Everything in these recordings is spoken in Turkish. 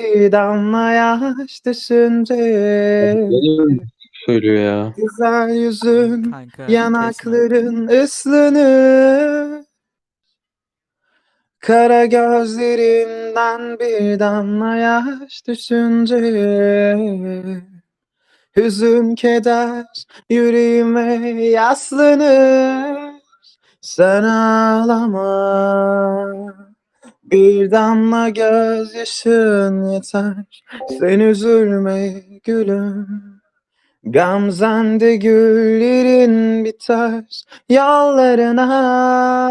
Bir damla yaş düşünce. Söylüyor ya. Güzel yüzün Kanka. Yanakların ıslanır. Kara gözlerimden bir damla yaş düşünce. Hüzün keder yüreğime yaslanır. Sen ağlama Bir damla gözyaşın yeter. Sen üzülme gülüm. Gamzende güllerin biter. Yollarına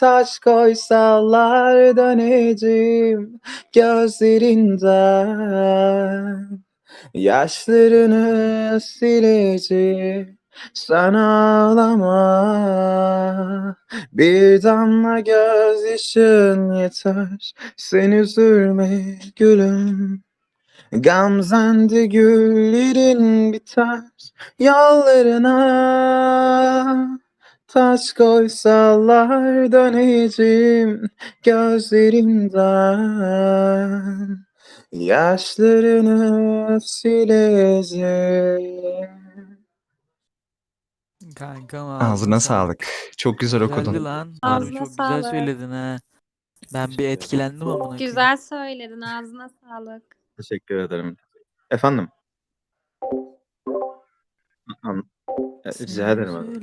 taş koysalar döneceğim. Gözlerinden Yaşlarını sileceğim sen ağlama. Bir damla gözyaşın yeter. Sen üzülme gülüm. Gamzende güllerin biter. Yollarına Taş koysalar döneceğim gözlerinden. Yaşlarını sileceğim Kankam Ağzına sağlık. Çok güzel Güzeldi okudun. lan. Harbi Ağzına çok güzel sağlık. söyledin ha. Ben bir etkilendim amına Çok güzel söyledin. Ağzına sağlık. Teşekkür ederim. Efendim? An- Rica ederim abi.